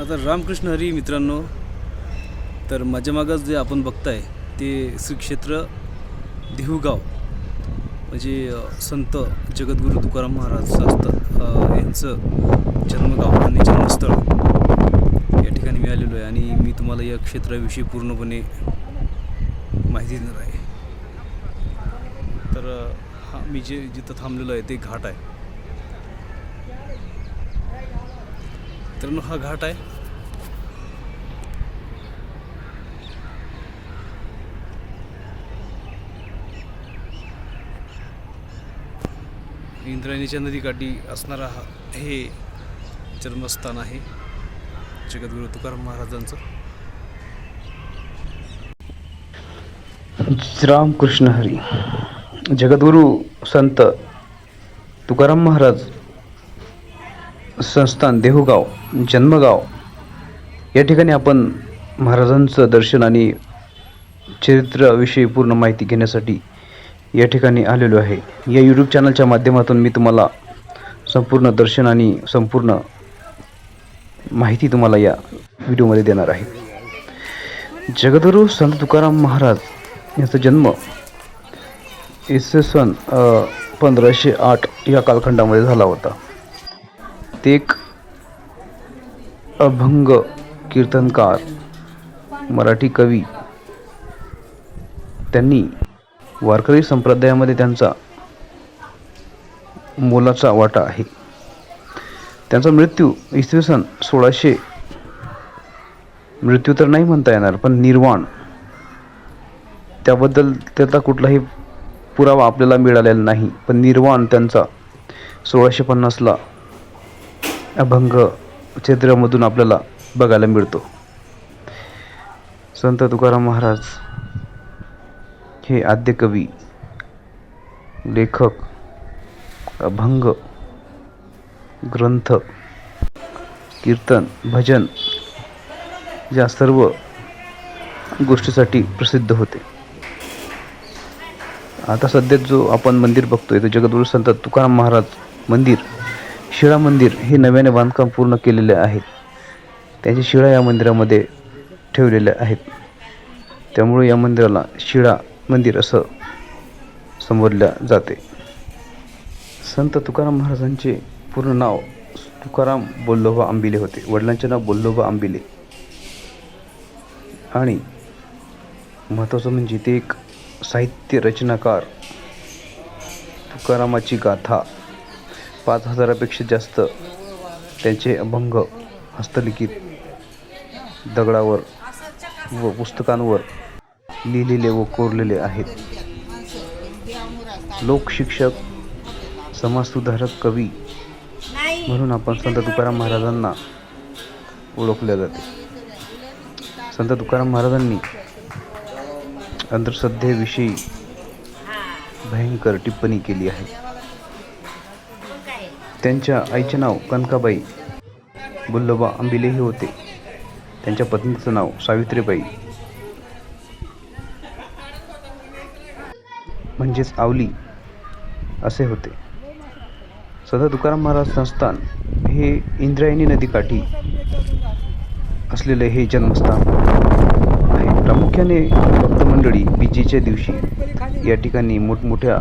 आता रामकृष्ण हरी मित्रांनो तर माझ्या मागं जे आपण बघताय ते श्री क्षेत्र देहूगाव म्हणजे संत जगद्गुरू तुकाराम महाराज शास्त्र यांचं जन्मगाव आणि जन्मस्थळ या ठिकाणी मी आलेलो आहे. आणि मी तुम्हाला या क्षेत्राविषयी पूर्णपणे माहिती देणार आहे. तर हा मी जे जिथं थांबलेलो आहे ते घाट आहे. तर हा घाट आहे. इंद्रायणीच्या नदीकाठी असणारा हा हे जन्मस्थान आहे. जगद्गुरू तुकाराम महाराजांचं. रामकृष्ण हरी. जगद्गुरू संत तुकाराम महाराज संस्थान देहूगाव जन्मगाव. या ठिकाणी आपण महाराजांचं दर्शन आणि चरित्राविषयी पूर्ण माहिती घेण्यासाठी या ठिकाणी आलेलो आहे. या यूट्यूब चॅनलच्या माध्यमातून मी तुम्हाला संपूर्ण दर्शन आणि संपूर्ण माहिती तुम्हाला या व्हिडिओमध्ये देणार आहे. जगद्गुरू संत तुकाराम महाराज यांचा जन्म इसवी सन पंधराशे आठ या कालखंडामध्ये झाला होता. प्रत्येक एक अभंग कीर्तनकार मराठी कवी त्यांनी वारकरी संप्रदायामध्ये त्यांचा मोलाचा वाटा आहे. त्यांचा मृत्यू इसवी सन सोळाशे मृत्यू तर नाही म्हणता येणार पण निर्वाण. त्याबद्दल त्याचा कुठलाही पुरावा आपल्याला मिळालेला नाही पण निर्वाण त्यांचा सोळाशे पन्नासला अभंग क्षेत्रामधून आपल्याला बघायला मिळतो. संत तुकाराम महाराज हे आद्य कवी लेखक अभंग ग्रंथ कीर्तन भजन या सर्व गोष्टीसाठी प्रसिद्ध होते. आता सध्या जो आपण मंदिर बघतोय तो जगद्गुरू संत तुकाराम महाराज मंदिर शिळा मंदिर हे नव्याने बांधकाम पूर्ण केलेले आहे. त्याचे शिळा या मंदिरामध्ये ठेवलेल्या आहेत. त्यामुळे या मंदिराला शिळा मंदिर असं संबोधलं जाते. संत तुकाराम महाराजांचे पूर्ण नाव तुकाराम बोल्लोबा आंबिले होते. वडिलांचे नाव बोल्लोबा आंबिले. आणि महत्त्वाचं म्हणजे ते एक साहित्य रचनाकार तुकारामाची गाथा पाच हजारापेक्षा जास्त त्यांचे अभंग हस्तलिखित दगडावर व पुस्तकांवर लिहिलेले व कोरलेले आहेत. लोकशिक्षक समाजसुधारक कवी म्हणून आपण संत तुकाराम महाराजांना ओळखले जाते. संत तुकाराम महाराजांनी अंधश्रद्धेविषयी भयंकर टिप्पणी केली आहे. त्यांच्या आईचे नाव कनकाबाई बुल्लोबा आंबिले हे होते. त्यांच्या पत्नीचं नाव सावित्रीबाई. म्हणजेच आवली असे होते. सदा तुकाराम महाराज संस्थान हे इंद्रायणी नदीकाठी असलेले हे जन्मस्थान आहे. प्रामुख्याने भक्त मंडळी बीजेच्या दिवशी या ठिकाणी मोठमोठ्या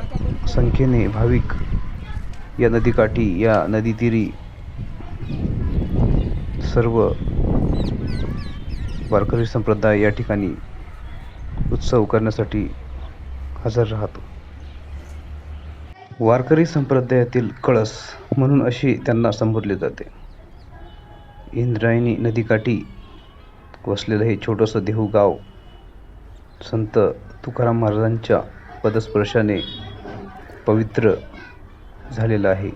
संख्येने भाविक या नदीकाठी या नदीतीरी सर्व वारकरी संप्रदाय या ठिकाणी उत्सव करण्यासाठी हजर राहतो. वारकरी संप्रदायातील कळस म्हणून अशी त्यांना संबोधले जाते. इंद्रायणी नदीकाठी वसलेलं हे छोटंसं देहू गाव संत तुकाराम महाराजांच्या पदस्पर्शाने पवित्र झालेला आहे.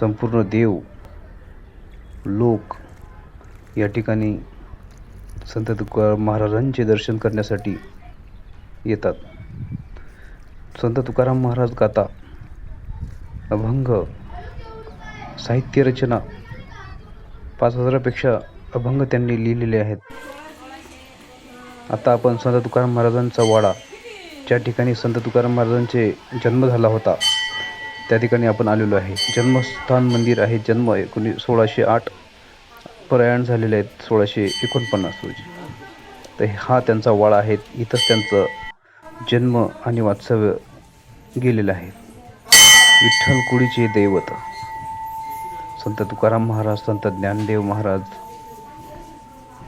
संपूर्ण देव लोक या ठिकाणी संत तुकाराम महाराजांचे दर्शन करण्यासाठी येतात. संत तुकाराम महाराज गाता अभंग साहित्य रचना पाच हजारापेक्षा अभंग त्यांनी लिहिलेले आहेत. आता आपण संत तुकाराम महाराजांचा वाडा ज्या ठिकाणी संत तुकाराम महाराजांचे जन्म झाला होता त्या ठिकाणी आपण आलेलो आहे. जन्मस्थान मंदिर आहे. जन्म एकोणी सोळाशे आठ प्रयाण झालेले आहेत. सोळाशे एकोणपन्नास रोजी. तर हा त्यांचा वाडा आहे. इथंच त्यांचं जन्म आणि वास्तव्य गेलेलं आहे. विठ्ठल कुडीचे दैवत. संत तुकाराम महाराज संत ज्ञानदेव महाराज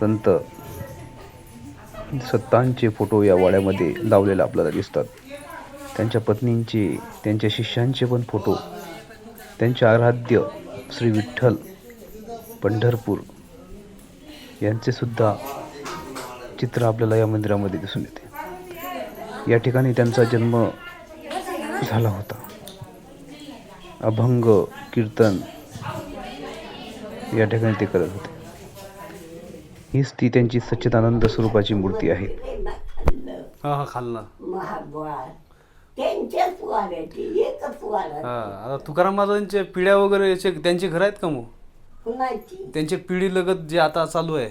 संत सत्तांचे फोटो या वाड्यामध्ये लावलेले आपल्याला दिसतात. त्यांच्या पत्नींचे त्यांच्या शिष्यांचे पण फोटो त्यांचे आराध्य श्री विठ्ठल पंढरपूर यांचे सुद्धा चित्र आपल्याला या मंदिरामध्ये दिसून येते. या ठिकाणी त्यांचा जन्म झाला होता. अभंग कीर्तन या ठिकाणी ते करत होते. हीच ती त्यांची सच्चिदानंद स्वरूपाची मूर्ती आहे. हा हा खालना. महाद्वार त्यांच्याच एकच हा आता तुकाराम महाराजांच्या पिढ्या वगैरे याचे त्यांचे घर आहेत का मग? कुणाची? त्यांचे पिढी लगत जे आता चालू आहे.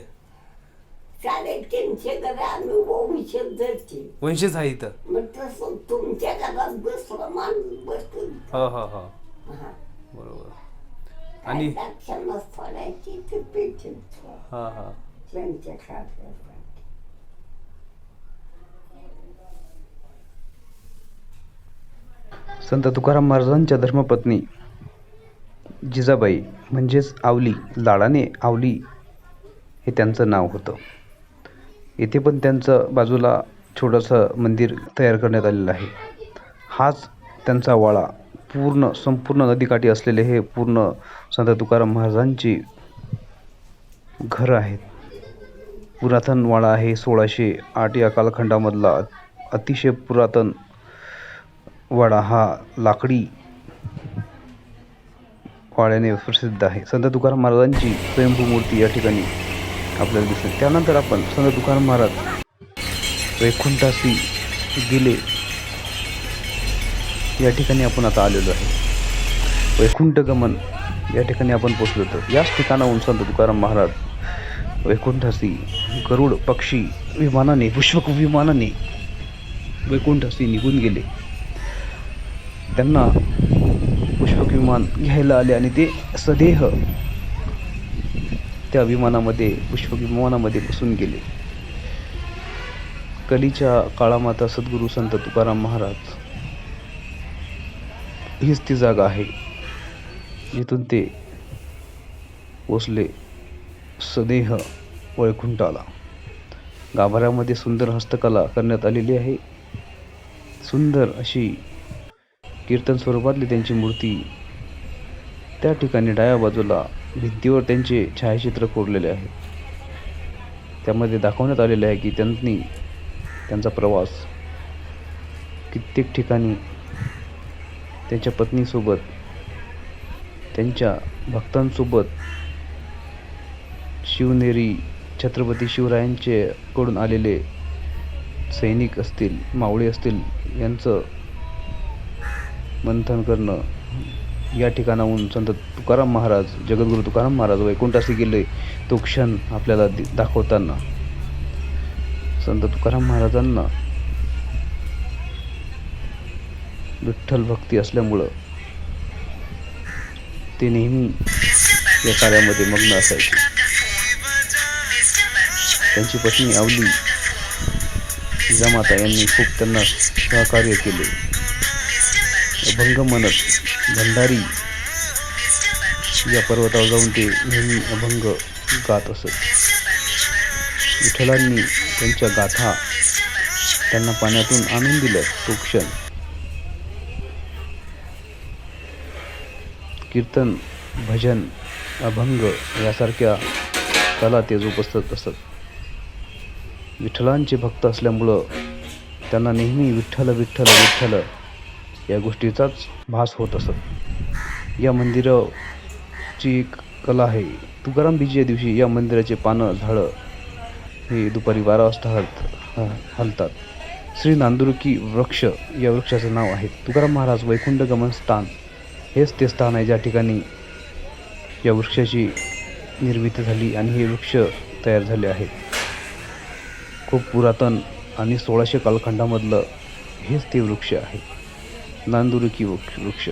घरी आम्ही वंशज धरते. वंशज आहे इथं. मग तसं तुमच्या घरात दुसरं माणूस बसतो हा हा हा. हा. बरोबर. आणि आणि? लक्षणच थोड्याची ते पेटून हा हा. त्यांच्या संत तुकाराम महाराजांच्या धर्मपत्नी जिजाबाई म्हणजेच आवली लाडाने आवली हे त्यांचं नाव होतं. येथे पण त्यांचं बाजूला छोटंसं मंदिर तयार करण्यात आलेलं आहे. हाच त्यांचा वाळा पूर्ण संपूर्ण नदीकाठी असलेले हे पूर्ण संत तुकाराम महाराजांची घरं आहेत. पुरातन वाडा आहे सोळाशे आठ या कालखंडामधला. अतिशय पुरातन वाडा हा लाकडी वाड्याने प्रसिद्ध आहे. संत तुकाराम महाराजांची स्वयंभू मूर्ती या ठिकाणी आपल्याला दिसते. त्यानंतर आपण संत तुकाराम महाराज वैकुंठासी गेले. या ठिकाणी आपण आता आलेलो आहे. वैकुंठ गमन या ठिकाणी आपण पोचलो होतो. याच ठिकाणाहून संत तुकाराम महाराज वैकुंठासी गरुड पक्षी विमानाने पुष्पक विमानाने वैकुंठासी निघून गेले. त्यांना पुष्पक विमान घ्यायला आले आणि ते सदेह त्या विमानामध्ये पुष्पक विमानामध्ये बसून गेले. कलीच्या काळामाता सद्गुरू संत तुकाराम महाराज हीच ती जागा आहे जिथून ते पोचले सदेह वैकुंठाला गाभाऱ्यामध्ये सुंदर हस्तकला करण्यात आलेली आहे. सुंदर अशी कीर्तन स्वरूपातली त्यांची मूर्ती त्या ठिकाणी डाव्या बाजूला भिंतीवर त्यांचे छायाचित्र कोरलेले आहे. त्यामध्ये दाखवण्यात आलेले आहे की त्यांनी त्यांचा प्रवास कित्येक ठिकाणी त्यांच्या पत्नीसोबत त्यांच्या भक्तांसोबत शिवनेरी छत्रपती शिवरायांचे कडून आलेले सैनिक असतील मावळे असतील यांचं मंथन करणं या ठिकाणाहून संत तुकाराम महाराज जगद्गुरू तुकाराम महाराज वैकुंठाशी गेले तो क्षण आपल्याला दाखवताना संत तुकाराम महाराजांना विठ्ठल भक्ती असल्यामुळं ते नेहमी या कार्यामध्ये मग्न असायचे. त्यांची पत्नी आवली जिजामाता यांनी खूप त्यांना सहकार्य केले. अभंग म्हणत भंडारी या पर्वतावर जाऊन ते नेहमी अभंग गात असत. विठ्ठलांनी त्यांच्या गाथा त्यांना पाण्यातून आणून दिलं तो क्षण. कीर्तन भजन अभंग यासारख्या कला ते जोपासत असत. विठ्ठलांचे भक्त असल्यामुळं त्यांना नेहमी विठ्ठल विठ्ठल विठ्ठल या गोष्टीचाच भास होत असत. या मंदिराची एक कला आहे. तुकाराम बीजेच्या दिवशी या मंदिराचे पानं झाडं हे दुपारी बारा वाजता हलत ह- हलतात. श्री नांदुरकी वृक्ष या वृक्षाचं नाव आहे. तुकाराम महाराज वैकुंठ गमन स्थान हेच ते स्थान आहे ज्या ठिकाणी या वृक्षाची निर्मिती झाली आणि हे वृक्ष तयार झाले आहेत खूप पुरातन आणि सोळाशे कालखंडामधलं हेच ते वृक्ष आहे. नांदुरकी वृक्ष वृक्ष